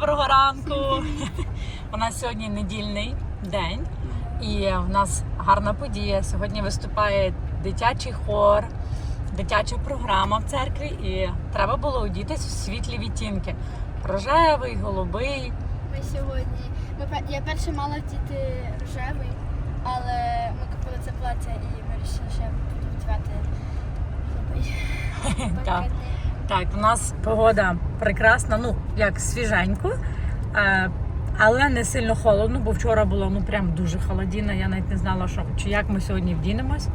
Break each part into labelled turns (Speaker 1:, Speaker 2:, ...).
Speaker 1: Доброго ранку! У нас сьогодні недільний день, і в нас гарна подія. Сьогодні виступає дитячий хор, дитяча програма в церкві, і треба було одітись в світлі відтінки: рожевий, голубий.
Speaker 2: Ми сьогодні. Ми, я перше мала вдіти рожевий, але ми купили це плаття і вирішили, буду вдівати голубий.
Speaker 1: Так. У нас погода прекрасна, ну як свіженько, е, але не сильно холодно, бо вчора було ну прям дуже холодно. Я навіть не знала, що чи як ми сьогодні вдінемось.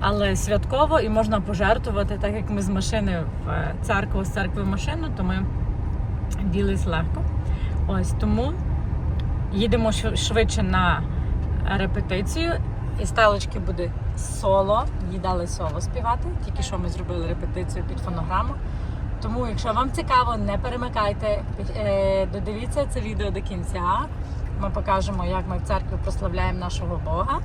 Speaker 1: Але святково і можна пожертвувати, так як ми з машини в е, церкву, з церкви в машину, то ми вділись легко. Ось тому їдемо швидше на репетицію. І сталочки буде соло. Їй дали соло співати. Тільки що ми зробили репетицію під фонограму. Тому, якщо вам цікаво, не перемикайте, е, додивіться це відео до кінця. Ми покажемо, як ми в церкві прославляємо нашого Бога,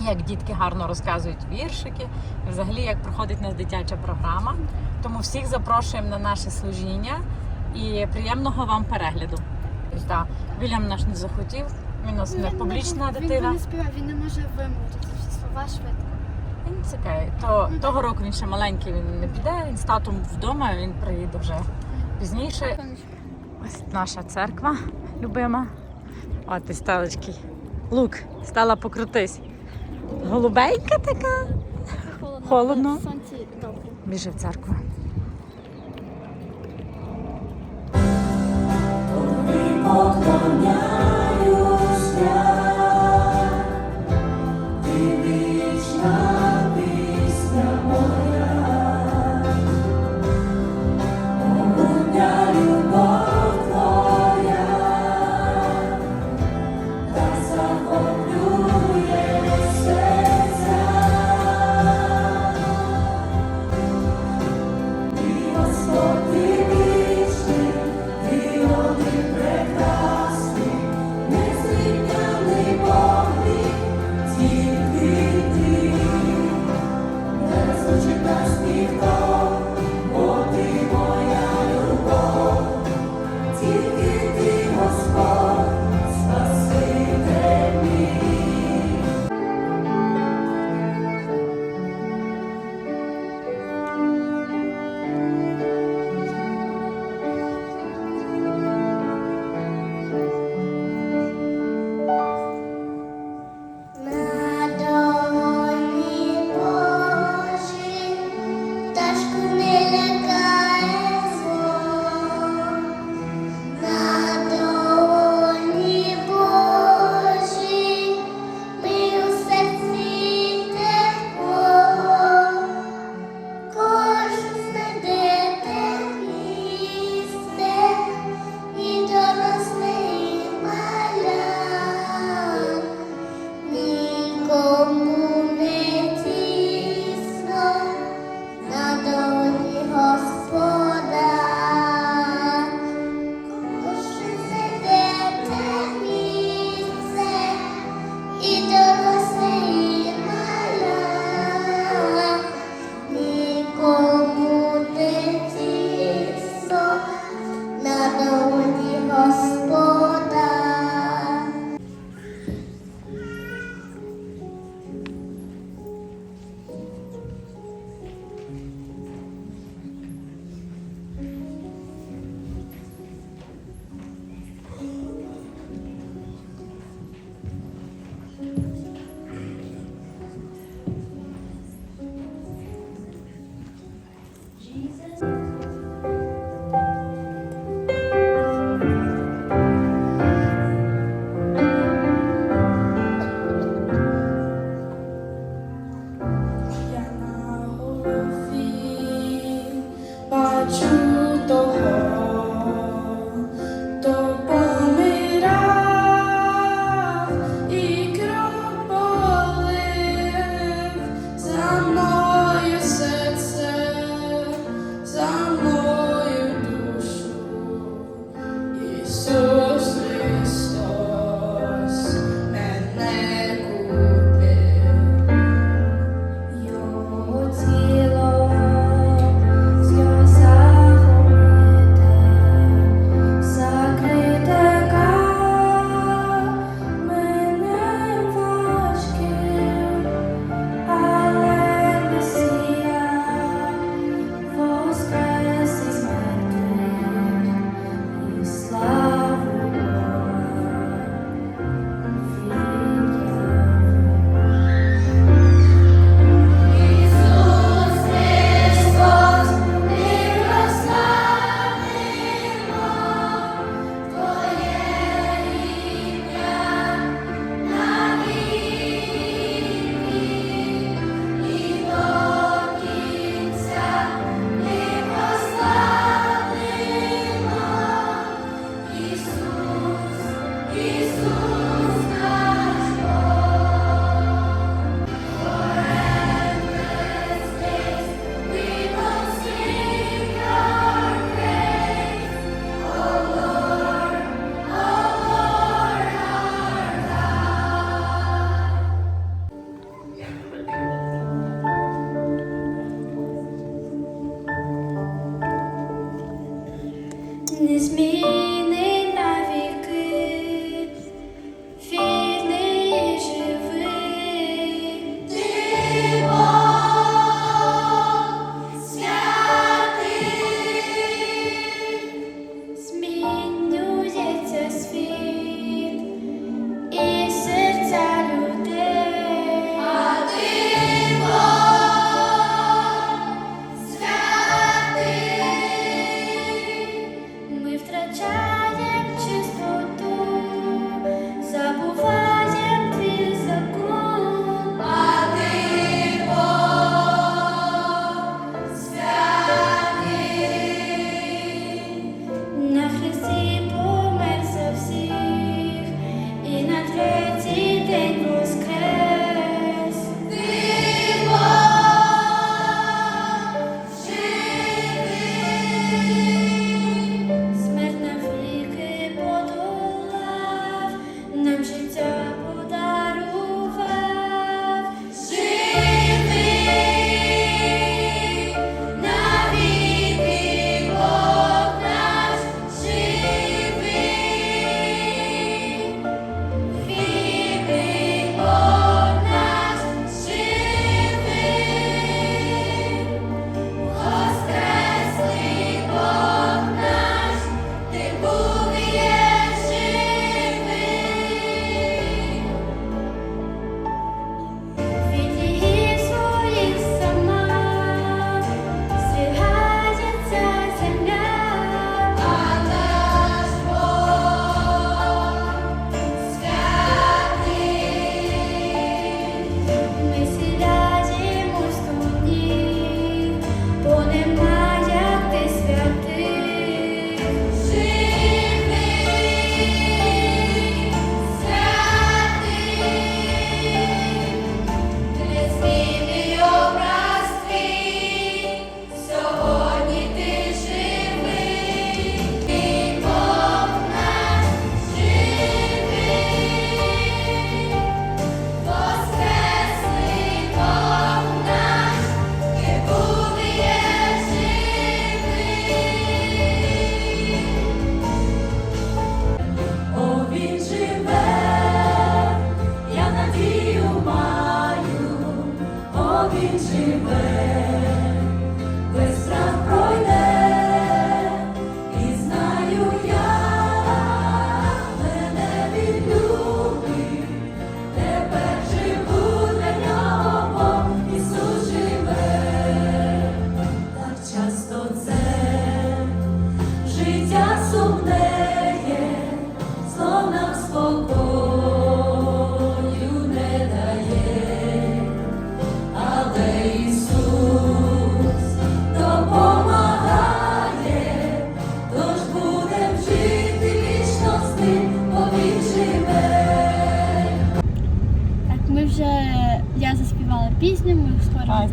Speaker 1: як дітки гарно розказують віршики, і взагалі як проходить нас дитяча програма. Тому всіх запрошуємо на наше служіння і приємного вам перегляду. Да. Вільям наш не захотів, він у нас не публічна
Speaker 2: Він
Speaker 1: дитина.
Speaker 2: не співає, він не може вимовити ці всі слова швидко.
Speaker 1: Він цікавий. То того року він ще маленький, він не піде. Він з татом вдома, він приїде вже пізніше. Ось наша церква любима. От і сталечки. Лук, стала покрутись. Голубенька така.
Speaker 2: Холодно.
Speaker 1: Холодно.
Speaker 2: Сонці добре.
Speaker 1: Біжи в церкву.
Speaker 3: На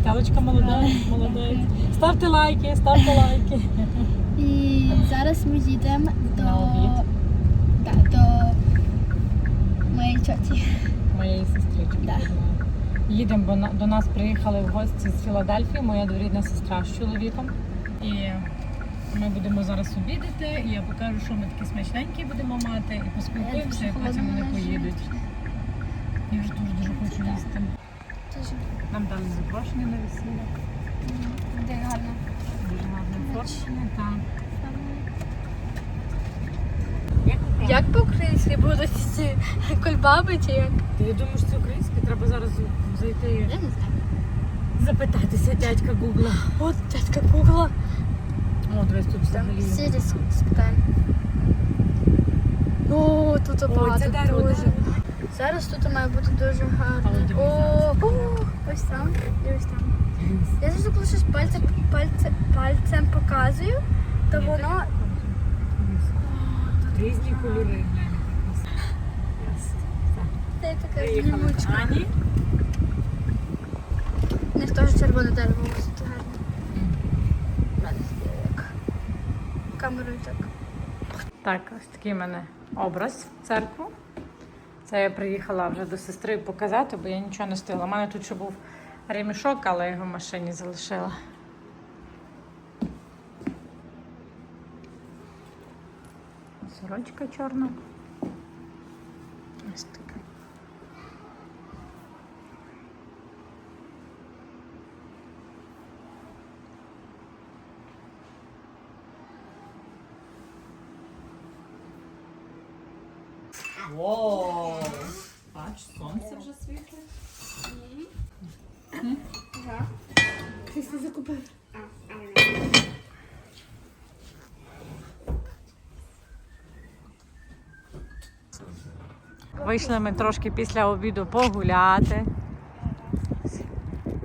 Speaker 2: скоро.
Speaker 1: А, Стелочка молодець. Ставте лайки, ставте лайки.
Speaker 2: І зараз ми їдемо до,
Speaker 1: На обід.
Speaker 2: До моєї тьоті.
Speaker 1: Моєї сестрички.
Speaker 2: Да.
Speaker 1: Їдемо, бо на- до нас приїхали в гості з Філадельфії, моя дворідна сестра з чоловіком. І ми будемо зараз обідати, і я покажу, що ми такі смачненькі будемо мати, і поспілкуємося, і потім вони поїдуть. Я вже дуже дуже хочу їсти.
Speaker 2: Дуже
Speaker 1: Нам дали запрошення на весілля.
Speaker 2: буде гарно.
Speaker 1: Дуже гарне запрошення. Так.
Speaker 2: Як по-українськи будуть ці кульбаби чи як?
Speaker 1: Ти думаєш, це українське? Треба зараз зайти
Speaker 2: Я не знаю.
Speaker 1: запитатися дядька Гугла.
Speaker 2: От дядька Гугла.
Speaker 1: О, дивись, тут взагалі.
Speaker 2: Сірі спитаємо. О, тут багато дуже. Зараз тут має бути дуже гарно. О, о, ось там і ось там. Я завжди коли щось пальцем, пальцем, пальцем показую, то воно
Speaker 1: Різні кольори.
Speaker 2: Це така знімучка. У них теж червоне дерево, є як камерою так.
Speaker 1: Так, ось такий в мене образ в церкву. Це я приїхала вже до сестри показати, бо я нічого не встигла. У мене тут ще був ремішок, але я його в машині залишила. Сорочка чорна. Ось така.
Speaker 4: Воу! Бач, сонце вже світить.
Speaker 2: Ти закупив.
Speaker 1: Вийшли ми трошки після обіду погуляти.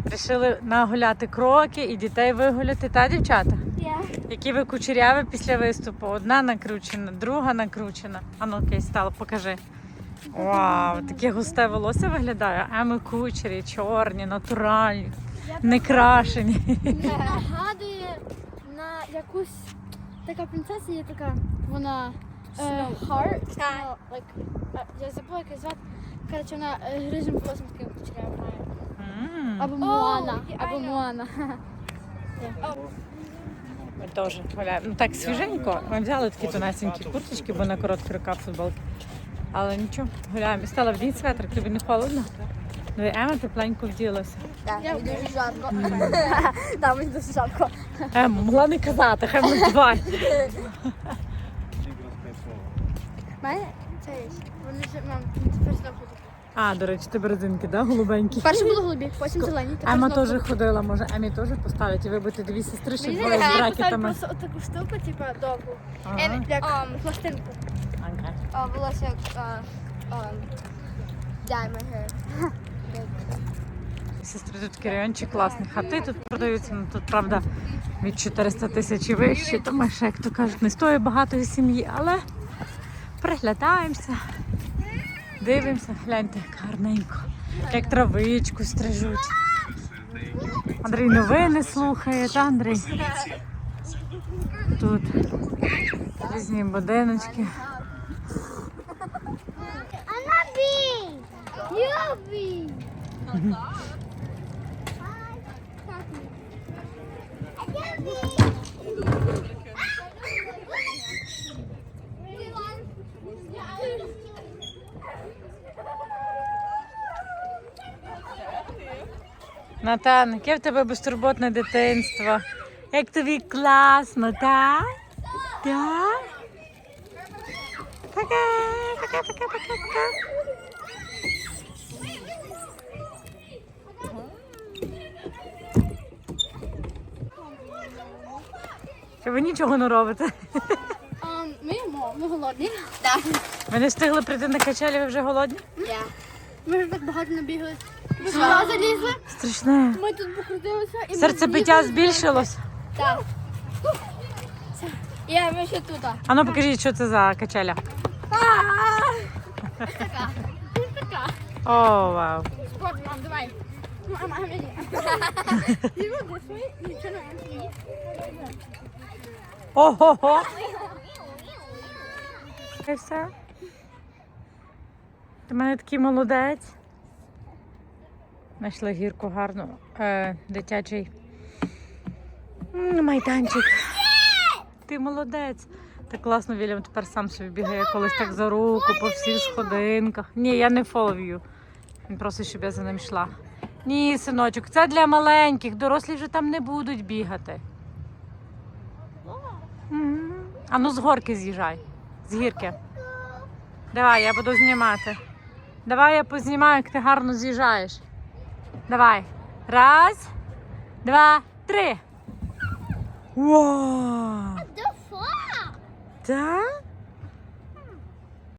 Speaker 1: Рішили нагуляти кроки і дітей вигуляти, та дівчата?
Speaker 2: Я.
Speaker 1: Які ви кучеряві після виступу. Одна накручена, друга накручена. Ану, окей, стало, покажи. Вау, таке густе волосся виглядає. А ми кучері, чорні, натуральні, не крашені.
Speaker 2: Нагадує на якусь така принцеса є така, вона е, Heart. like, е, я забула, як її звати. Коротше, вона грижим волоссям таким кучерявим має. Або Моана. Або Моана.
Speaker 1: Ми теж гуляємо. Ну так свіженько. Ми взяли такі тонесенькі курточки, бо на короткі рука футболки. Але нічого, гуляємо. Стала в день светр, тобі не холодно. Ну і Ема тепленько вділася.
Speaker 2: Я дуже жарко. Так, мені дуже жарко.
Speaker 1: Ема, могла не казати, хай ми два.
Speaker 2: Мене це є. Вони ж мам, тепер знову.
Speaker 1: А, до речі, тебе резинки, да, голубенькі?
Speaker 2: Перше були голубі, потім зелені. тепер
Speaker 1: Ема теж ходила, може Емі теж поставити, і ви будете дві сестри,
Speaker 2: Мені
Speaker 1: двоє з
Speaker 2: здається, я просто отаку штуку, типу, довгу.
Speaker 1: Ага.
Speaker 2: Е, Як пластинку.
Speaker 1: Окей.
Speaker 5: Волосся дайми hair.
Speaker 1: Сестри, тут такий райончик класний. Хати тут продаються, ну тут правда від 400 тисяч і вище, тому що, як то кажуть, не стоїть багатої сім'ї, але приглядаємося, дивимося, гляньте, гарненько, як травичку стрижуть. Андрій новини слухає, та Андрій? Тут різні будиночки. Натан, яке в тебе безтурботне дитинство? Як тобі класно, так? Так? Пока, пока, пока, пока. Що ви нічого не робите?
Speaker 2: А, Ми їмо, ми голодні.
Speaker 1: Ви не встигли прийти на качелі, ви вже голодні?
Speaker 2: Ми ж так багато набігли. Ми сюди залізли,
Speaker 1: Страшне.
Speaker 2: ми тут покрутилися і ми
Speaker 1: Серцебиття збільшилось.
Speaker 2: Так. Я ми ще тут.
Speaker 1: А ну покажіть, що це за качеля.
Speaker 2: Така.
Speaker 1: О, вау.
Speaker 2: Спорт, мам, давай. Мама, мені. Way, you turn around.
Speaker 1: Ого-го. І все. Ти мене такий молодець. Знайшли гірку гарну. Е, дитячий майданчик. Ти молодець. Так класно, Вільям тепер сам собі бігає колись так за руку по всіх сходинках. Ні, я не фолов'ю. Він просить, щоб я за ним йшла. Ні, синочок, це для маленьких. Дорослі вже там не будуть бігати. А ну з горки з'їжджай. З гірки. Давай, я буду знімати. Давай я познімаю, як ти гарно з'їжджаєш. Давай. Раз, два, три. Вау! Так?